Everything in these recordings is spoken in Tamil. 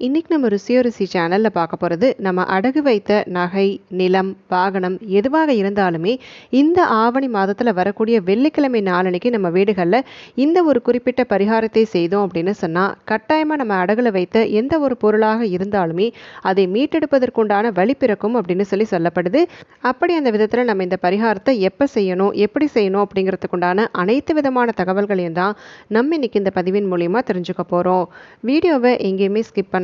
இன்றைக்கி நம்ம ருசியோ ருசி சேனலில் பார்க்க போகிறது நம்ம அடகு வைத்த நகை நிலம் வாகனம் எதுவாக இருந்தாலுமே இந்த ஆவணி மாதத்தில் வரக்கூடிய வெள்ளிக்கிழமை நாளன்னைக்கு நம்ம வீடுகளில் இந்த ஒரு குறிப்பிட்ட பரிகாரத்தை செய்தோம் அப்படின்னு சொன்னால் கட்டாயமாக நம்ம அடகுல வைத்த எந்த ஒரு பொருளாக இருந்தாலுமே அதை மீட்டெடுப்பதற்குண்டான வழி பிறக்கும் அப்படின்னு சொல்லி சொல்லப்படுது. அப்படி அந்த விதத்தில் நம்ம இந்த பரிகாரத்தை எப்போ செய்யணும் எப்படி செய்யணும் அப்படிங்கிறதுக்குண்டான அனைத்து விதமான தகவல்களையும் தான் நம்ம இன்னைக்கு இந்த பதிவின் மூலிமா தெரிஞ்சுக்க போகிறோம் வீடியோவை எங்கேயுமே ஸ்கிப் பண்ண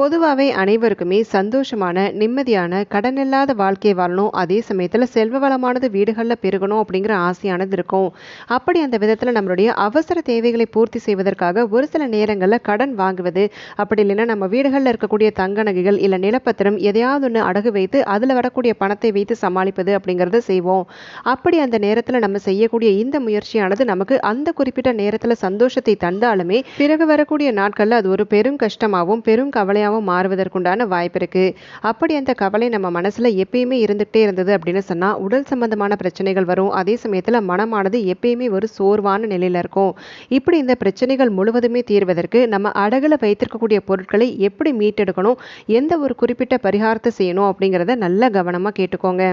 பொதுவாகவே அனைவருக்குமே சந்தோஷமான நிம்மதியான கடன் இல்லாத வாழ்க்கையை வாழணும். அதே சமயத்தில் செல்வ வளமானது வீடுகளில் பெருகணும் அப்படிங்கிற ஆசையானது இருக்கும். அப்படி அந்த விதத்தில் நம்மளுடைய அவசர தேவைகளை பூர்த்தி செய்வதற்காக ஒரு சில நேரங்களில் கடன் வாங்குவது அப்படி இல்லைன்னா நம்ம வீடுகளில் இருக்கக்கூடிய தங்க நகைகள் இல்லை நிலப்பத்திரம் எதையாவது ஒன்று அடகு வைத்து அதில் வரக்கூடிய பணத்தை வைத்து சமாளிப்பது அப்படிங்கிறத செய்வோம். அப்படி அந்த நேரத்தில் நம்ம செய்யக்கூடிய இந்த முயற்சியானது நமக்கு அந்த குறிப்பிட்ட நேரத்தில் சந்தோஷத்தை தந்தாலுமே பிறகு வரக்கூடிய நாட்களில் அது ஒரு பெரும் கஷ்டமாகவும் பெரும் கவலையாகவும் மாறுவதற்குண்டான வாய்ப்பு இருக்கு. அப்படி அந்த கவலை நம்ம மனசுல எப்பயுமே இருந்துகிட்டே இருந்தது அப்படின்னு சொன்னா உடல் சம்பந்தமான பிரச்சனைகள் வரும். அதே சமயத்துல மனமானது எப்பயுமே ஒரு சோர்வான நிலையில இருக்கும். இப்படி இந்த பிரச்சனைகள் முழுவதுமே தீர்வதற்கு நம்ம அடகுல வைத்திருக்கக்கூடிய பொருட்களை எப்படி மீட்டெடுக்கணும் எந்த ஒரு குறிப்பிட்ட பரிகாரத்தை செய்யணும் அப்படிங்கிறத நல்ல கவனமா கேட்டுக்கோங்க.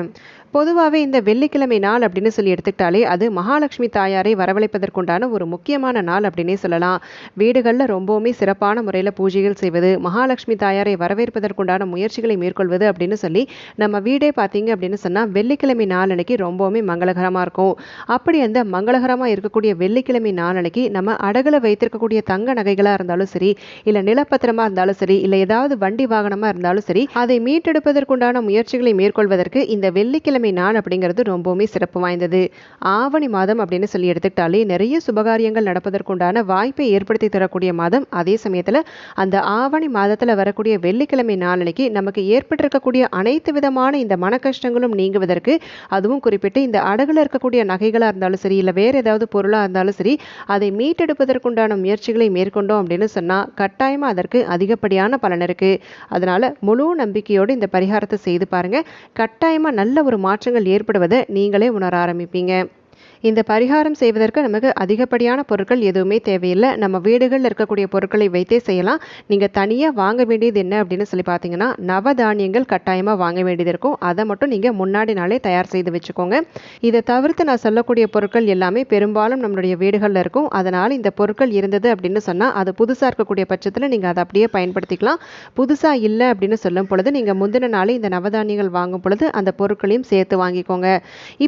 பொதுவாகவே இந்த வெள்ளிக்கிழமை நாள் அப்படின்னு சொல்லி எடுத்துக்கிட்டாலே அது மகாலட்சுமி தாயாரை வரவழைப்பதற்குண்டான ஒரு முக்கியமான நாள் அப்படின்னே சொல்லலாம். வீடுகளில் ரொம்பவுமே சிறப்பான முறையில் பூஜைகள் செய்வது மகாலட்சுமி தாயாரை வரவேற்பதற்குண்டான முயற்சிகளை மேற்கொள்வது அப்படின்னு சொல்லி நம்ம வீடே பார்த்தீங்க அப்படின்னு சொன்னால் வெள்ளிக்கிழமை நாளனைக்கு ரொம்பவுமே மங்களகரமாக இருக்கும். அப்படி அந்த மங்களகரமாக இருக்கக்கூடிய வெள்ளிக்கிழமை நாளனைக்கு நம்ம அடகுல வைத்திருக்கக்கூடிய தங்க நகைகளாக இருந்தாலும் சரி இல்லை நிலப்பத்திரமாக இருந்தாலும் சரி இல்லை ஏதாவது வண்டி வாகனமாக இருந்தாலும் சரி அதை மீட்டெடுப்பதற்குண்டான முயற்சிகளை மேற்கொள்வதற்கு இந்த வெள்ளிக்கிழமை நாள் அப்படிங்கிறது ரொம்பவுமே சிறப்பு வாய்ந்தது. ஆவணி மாதம் அப்படின்னு சொல்லி எடுத்துக்கிட்டாலே நிறைய சுபகாரியங்கள் நடப்பதற்குண்டான வாய்ப்பை ஏற்படுத்தி தரக்கூடிய மாதம். அதே சமயத்தில் அந்த ஆவணி மாதத்தில் வரக்கூடிய வெள்ளிக்கிழமை நாளனைக்கு நமக்கு ஏற்பட்டிருக்கக்கூடிய அனைத்து விதமான இந்த மன கஷ்டங்களும் நீங்குவதற்கு அதுவும் குறிப்பிட்டு இந்த அடகுல இருக்கக்கூடிய நகைகளாக இருந்தாலும் சரி இல்லை வேறு ஏதாவது பொருளாக இருந்தாலும் சரி அதை மீட்டெடுப்பதற்குண்டான முயற்சிகளை மேற்கொண்டோம் அப்படின்னு சொன்னால் கட்டாயமாக அதற்கு அதிகப்படியான பலன் இருக்குது அதனால் முழு நம்பிக்கையோடு இந்த பரிகாரத்தை செய்து பாருங்கள் கட்டாயமாக நல்ல ஒரு மாற்றங்கள் ஏற்படுவதை நீங்களே உணர ஆரம்பிப்பீங்க. இந்த பரிகாரம் செய்வதற்கு நமக்கு அதிகப்படியான பொருட்கள் எதுவுமே தேவையில்லை. நம்ம வீடுகளில் இருக்கக்கூடிய பொருட்களை வைத்தே செய்யலாம். நீங்கள் தனியாக வாங்க வேண்டியது என்ன அப்படின்னு சொல்லி பார்த்தீங்கன்னா நவதானியங்கள் கட்டாயமாக வாங்க வேண்டியது இருக்கும். அதை மட்டும் நீங்கள் முன்னாடி நாளே தயார் செய்து வச்சுக்கோங்க. இதை தவிர்த்து நான் சொல்லக்கூடிய பொருட்கள் எல்லாமே பெரும்பாலும் நம்மளுடைய வீடுகளில் இருக்கும். அதனால் இந்த பொருட்கள் இருந்தது அப்படின்னு சொன்னால் அது புதுசாக இருக்கக்கூடிய பட்சத்தில் நீங்கள் அதை அப்படியே பயன்படுத்திக்கலாம். புதுசாக இல்லை அப்படின்னு சொல்லும் பொழுது நீங்கள் முந்தின நாளே இந்த நவதானியங்கள் வாங்கும் பொழுது அந்த பொருட்களையும் சேர்த்து வாங்கிக்கோங்க.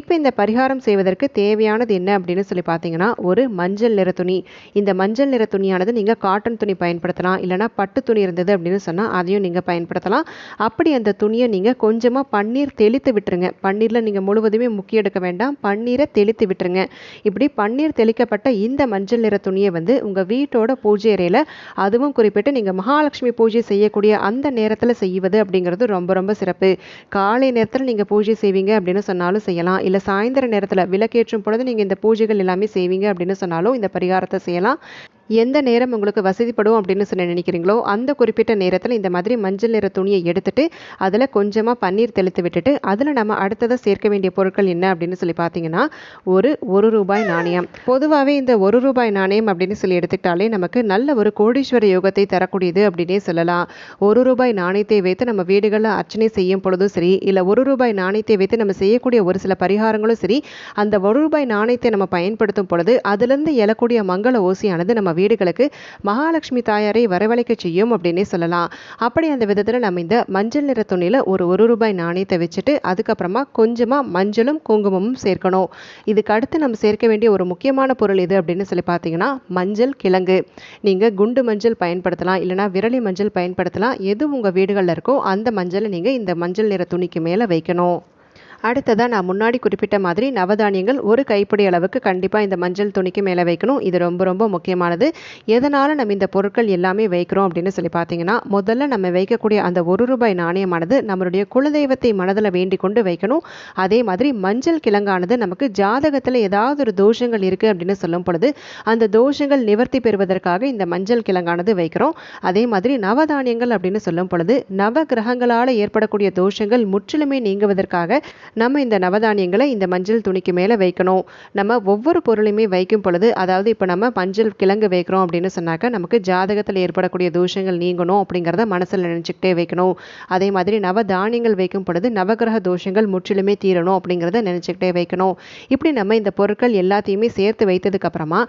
இப்போ இந்த பரிகாரம் செய்வதற்கு தேவை தேவையானது என்ன அப்படின்னு சொல்லி பார்த்தீங்கன்னா ஒரு மஞ்சள் நிற துணி. இந்த மஞ்சள் நிற துணியானது நீங்கள் காட்டன் துணி பயன்படுத்தலாம். இல்லைனா பட்டு துணி இருந்தது அப்படின்னு சொன்னால் அதையும் நீங்கள் பயன்படுத்தலாம். அப்படி அந்த துணியை நீங்கள் கொஞ்சமாக பன்னீர் தெளித்து விட்டுருங்க. பன்னீரில் நீங்கள் முழுவதுமே முக்கிய எடுக்க வேண்டாம். பன்னீரை தெளித்து விட்டுருங்க. இப்படி பன்னீர் தெளிக்கப்பட்ட இந்த மஞ்சள் நிற துணியை வந்து உங்கள் வீட்டோட பூஜை அறையில் அதுவும் குறிப்பிட்டு நீங்கள் மகாலட்சுமி பூஜை செய்யக்கூடிய அந்த நேரத்தில் செய்வது அப்படிங்கிறது ரொம்ப ரொம்ப சிறப்பு. காலை நேரத்தில் நீங்கள் பூஜை செய்வீங்க அப்படின்னு சொன்னாலும் செய்யலாம். இல்லை சாயந்தர நேரத்தில் விளக்கேற்றும் பொழுது நீங்கள் இந்த பூஜைகள் எல்லாமே செய்வீங்க அப்படின்னு சொன்னாலும் இந்த பரிகாரத்தை செய்யலாம். எந்த நேரம் உங்களுக்கு வசதிப்படும் அப்படின்னு சொல்லி நினைக்கிறீங்களோ அந்த குறிப்பிட்ட நேரத்தில் இந்த மாதிரி மஞ்சள் நிற துணியை எடுத்துட்டு அதில் கொஞ்சமாக பன்னீர் தெளித்து விட்டுட்டு அதில் நம்ம அடுத்ததாக சேர்க்க வேண்டிய பொருட்கள் என்ன அப்படின்னு சொல்லி பார்த்தீங்கன்னா ஒரு ஒரு ரூபாய் நாணயம். பொதுவாகவே இந்த ஒரு ரூபாய் நாணயம் அப்படின்னு சொல்லி எடுத்துக்கிட்டாலே நமக்கு நல்ல ஒரு கோடீஸ்வர யோகத்தை தரக்கூடியது அப்படின்னே சொல்லலாம். ஒரு ரூபாய் நாணயத்தை வைத்து நம்ம வீடுகளில் அர்ச்சனை செய்யும் பொழுதும் சரி இல்லை ஒரு ரூபாய் நாணயத்தை வைத்து நம்ம செய்யக்கூடிய ஒரு சில பரிகாரங்களும் சரி அந்த ஒரு ரூபாய் நாணயத்தை நம்ம பயன்படுத்தும் பொழுது அதுலேருந்து எழக்கூடிய மங்கள ஓசையானது நம்ம வீடுகளுக்கு மகாலட்சுமி தாயாரை வரவழைக்க செய்யும் அப்படின்னே சொல்லலாம். அப்படி அந்த விதத்தில் நம்ம இந்த மஞ்சள் நிற துணியில் ஒரு ஒரு ரூபாய் நாணயத்தை வச்சுட்டு அதுக்கப்புறமா கொஞ்சமாக மஞ்சளும் குங்குமமும் சேர்க்கணும். இதுக்கு அடுத்து நம்ம சேர்க்க வேண்டிய ஒரு முக்கியமான பொருள் எது அப்படின்னு சொல்லி பார்த்தீங்கன்னா மஞ்சள் கிழங்கு. நீங்கள் குண்டு மஞ்சள் பயன்படுத்தலாம் இல்லைனா விரலி மஞ்சள் பயன்படுத்தலாம். எது உங்கள் வீடுகளில் இருக்கோ அந்த மஞ்சளை நீங்கள் இந்த மஞ்சள் நிற துணிக்கு மேலே வைக்கணும். அடுத்ததாக நான் முன்னாடி குறிப்பிட்ட மாதிரி நவதானியங்கள் ஒரு கைப்பிடி அளவுக்கு கண்டிப்பாக இந்த மஞ்சள் துணிக்கு மேலே வைக்கணும். இது ரொம்ப ரொம்ப முக்கியமானது. எதனால் நம்ம இந்த பொருட்கள் எல்லாமே வைக்கிறோம் அப்படின்னு சொல்லி பார்த்தீங்கன்னா முதல்ல நம்ம வைக்கக்கூடிய அந்த ஒரு ரூபாய் நாணயமானது நம்மளுடைய குலதெய்வத்தை மனதில் வேண்டிக் கொண்டு வைக்கணும். அதே மாதிரி மஞ்சள் கிழங்கானது நமக்கு ஜாதகத்தில் ஏதாவது ஒரு தோஷங்கள் இருக்குது அப்படின்னு சொல்லும் பொழுது அந்த தோஷங்கள் நிவர்த்தி பெறுவதற்காக இந்த மஞ்சள் கிழங்கானது வைக்கிறோம். அதே மாதிரி நவதானியங்கள் அப்படின்னு சொல்லும் பொழுது நவ கிரகங்களால் ஏற்படக்கூடிய தோஷங்கள் முற்றிலுமே நீங்குவதற்காக நம்ம இந்த நவதானியங்களை இந்த மஞ்சள் துணிக்கு மேலே வைக்கணும். நம்ம ஒவ்வொரு பொருளையுமே வைக்கும் பொழுது அதாவது இப்போ நம்ம மஞ்சள் கிழங்கு வைக்கிறோம் அப்படின்னு சொன்னாக்க நமக்கு ஜாதகத்தில் ஏற்படக்கூடிய தோஷங்கள் நீங்கணும் அப்படிங்கிறத மனசில் நினச்சிக்கிட்டே வைக்கணும். அதே மாதிரி நவ தானியங்கள் வைக்கும் பொழுது நவகிரக தோஷங்கள் முற்றிலுமே தீரணும் அப்படிங்கிறத நினச்சிக்கிட்டே வைக்கணும். இப்படி நம்ம இந்த பொருட்கள் எல்லாத்தையுமே சேர்த்து வைத்ததுக்கப்புறமா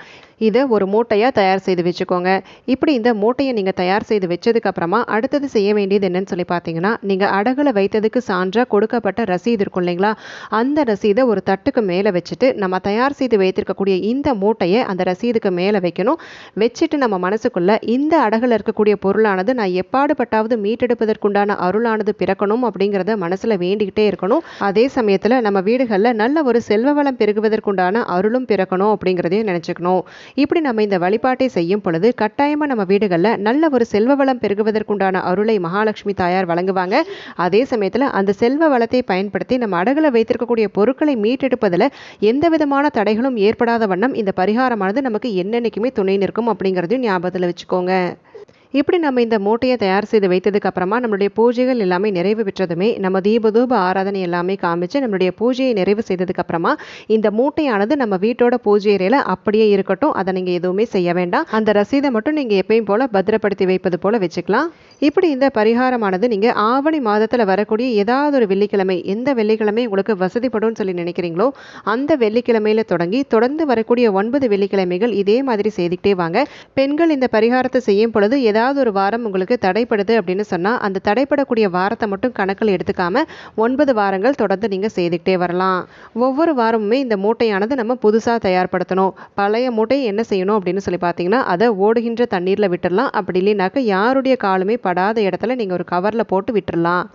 இதை ஒரு மூட்டையாக தயார் செய்து வச்சுக்கோங்க. இப்படி இந்த மூட்டையை நீங்கள் தயார் செய்து வச்சதுக்கப்புறமா அடுத்தது செய்ய வேண்டியது என்னன்னு சொல்லி பார்த்தீங்கன்னா நீங்கள் அடகுல வைத்ததுக்கு சான்றாக கொடுக்கப்பட்ட ரசீது இருக்கும் இல்லைங்களா? அந்த ரசீதை ஒரு தட்டுக்கு மேலே வச்சுட்டு நம்ம தயார் செய்து வைத்திருக்கக்கூடிய இந்த மூட்டையை அந்த ரசீதுக்கு மேலே வைக்கணும். வச்சுட்டு நம்ம மனசுக்குள்ளே இந்த அடகுல இருக்கக்கூடிய பொருளானது நான் எப்பாடுபட்டாவது மீட்டெடுப்பதற்குண்டான அருளானது பிறக்கணும் அப்படிங்கிறத மனசில் வேண்டிக்கிட்டே இருக்கணும். அதே சமயத்தில் நம்ம வீடுகளில் நல்ல ஒரு செல்வ வளம் பெருகுவதற்குண்டான அருளும் பிறக்கணும் அப்படிங்கிறதையும் நினச்சிக்கணும். இப்படி நம்ம இந்த வழிபாட்டை செய்யும் பொழுது கட்டாயமா நம்ம வீடுகளில் நல்ல ஒரு செல்வ வளம் பெருகுவதற்குண்டான அருளை மகாலட்சுமி தாயார் வழங்குவாங்க. அதே சமயத்தில் அந்த செல்வ வளத்தை பயன்படுத்தி நம்ம அடகுல வைத்திருக்கக்கூடிய பொருட்களை மீட்டெடுப்பதில் எந்த விதமான தடைகளும் ஏற்படாத வண்ணம் இந்த பரிகாரமானது நமக்கு என்னென்னைக்குமே துணை நிற்கும் அப்படிங்கிறதையும் ஞாபகத்தில் வச்சுக்கோங்க. இப்படி நம்ம இந்த மூட்டையை தயார் செய்து வைத்ததுக்கு அப்புறமா நம்மளுடைய பூஜைகள் எல்லாமே நிறைவு பெற்றதுமே நம்ம தீபதூப ஆராதனை எல்லாமே காமிச்சு நம்மளுடைய பூஜையை நிறைவு செய்ததுக்கு அப்புறமா இந்த மூட்டையானது நம்ம வீட்டோட பூஜை அறையில அப்படியே இருக்கட்டும். அதை நீங்க எதுவுமே செய்ய வேண்டாம். அந்த ரசீதை மட்டும் நீங்க எப்பயும் போல பத்திரப்படுத்தி வைப்பது போல வச்சுக்கலாம். இப்படி இந்த பரிகாரமானது நீங்க ஆவணி மாதத்துல வரக்கூடிய ஏதாவது ஒரு வெள்ளிக்கிழமை எந்த வெள்ளிக்கிழமை உங்களுக்கு வசதிப்படும் சொல்லி நினைக்கிறீங்களோ அந்த வெள்ளிக்கிழமையில தொடங்கி தொடர்ந்து வரக்கூடிய ஒன்பது வெள்ளிக்கிழமைகள் இதே மாதிரி செய்துக்கிட்டே வாங்க. பெண்கள் இந்த பரிகாரத்தை செய்யும் பொழுது ஏதாவது ஏதாவது ஒரு வாரம் உங்களுக்கு தடைப்படுது அப்படின்னு சொன்னால் அந்த தடைப்படக்கூடிய வாரத்தை மட்டும் கணக்கில் எடுத்துக்காம ஒன்பது வாரங்கள் தொடர்ந்து நீங்கள் செய்துக்கிட்டே வரலாம். ஒவ்வொரு வாரமுமே இந்த மூட்டையானது நம்ம புதுசாக தயார்படுத்தணும். பழைய மூட்டையை என்ன செய்யணும் அப்படின்னு சொல்லி பார்த்தீங்கன்னா அதை ஓடுகின்ற தண்ணீரில் விட்டுடலாம் அப்படி இல்லைனாக்க யாருடைய காலுமே படாத இடத்துல நீங்கள் ஒரு கவரில் போட்டு விட்டுடலாம்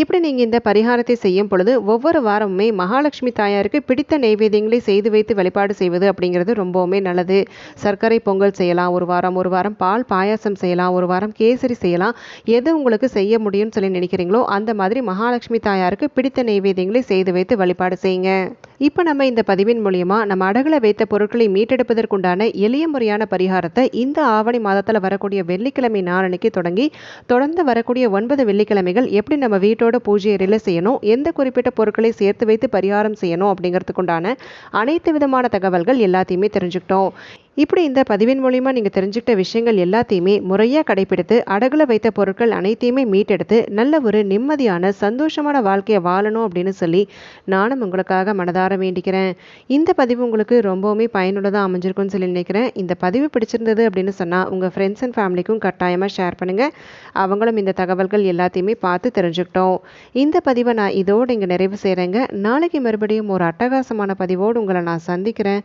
இப்படி நீங்கள் இந்த பரிகாரத்தை செய்யும் பொழுது ஒவ்வொரு வாரமுமே மகாலட்சுமி தாயாருக்கு பிடித்த நெய்வேதியங்களை செய்து வைத்து வழிபாடு செய்வது அப்படிங்கிறது ரொம்பவுமே நல்லது. சர்க்கரை பொங்கல் செய்யலாம் ஒரு வாரம் ஒரு வாரம் பால் பாயாசம் செய்யலாம் ஒரு வாரம் கேசரி செய்யலாம். எது உங்களுக்கு செய்ய முடியும்னு சொல்லி நினைக்கிறீங்களோ அந்த மாதிரி மகாலட்சுமி தாயாருக்கு பிடித்த நெய்வேதியங்களை செய்து வைத்து வழிபாடு செய்யுங்க. இப்போ நம்ம இந்த பதிவின் மூலியமா நம்ம அடகுல வைத்த பொருட்களை மீட்டெடுப்பதற்குண்டான எளிய முறையான பரிகாரத்தை இந்த ஆவணி மாதத்தில் வரக்கூடிய வெள்ளிக்கிழமை நாளனைக்கு தொடங்கி தொடர்ந்து வரக்கூடிய ஒன்பது வெள்ளிக்கிழமைகள் எப்படி நம்ம வீட்டோட பூஜை அறையில் செய்யணும் எந்த குறிப்பிட்ட பொருட்களை சேர்த்து வைத்து பரிகாரம் செய்யணும் அப்படிங்கிறதுக்குண்டான அனைத்து விதமான தகவல்கள் எல்லாத்தையுமே தெரிஞ்சுக்கிட்டோம். இப்படி இந்த பதிவின் மூலிமா நீங்கள் தெரிஞ்சுக்கிட்ட விஷயங்கள் எல்லாத்தையுமே முறையாக கடைபிடித்து அடகுல வைத்த பொருட்கள் அனைத்தையுமே மீட்டெடுத்து நல்ல ஒரு நிம்மதியான சந்தோஷமான வாழ்க்கையை வாழணும் அப்படின்னு சொல்லி நானும் உங்களுக்காக மனதார வேண்டிக்கிறேன். இந்த பதிவு உங்களுக்கு ரொம்பவுமே பயனுள்ளதாக அமைஞ்சிருக்கும்னு சொல்லி நினைக்கிறேன். இந்த பதிவு பிடிச்சிருந்தது அப்படின்னு சொன்னால் உங்கள் ஃப்ரெண்ட்ஸ் அண்ட் ஃபேமிலிக்கும் கட்டாயமாக ஷேர் பண்ணுங்கள் அவங்களும் இந்த தகவல்கள் எல்லாத்தையுமே பார்த்து தெரிஞ்சுக்கிட்டோம். இந்த பதிவை நான் இதோடு இங்கே நிறைவு செய்கிறேங்க நாளைக்கு மறுபடியும் ஒரு அட்டகாசமான பதிவோடு உங்களை நான் சந்திக்கிறேன்.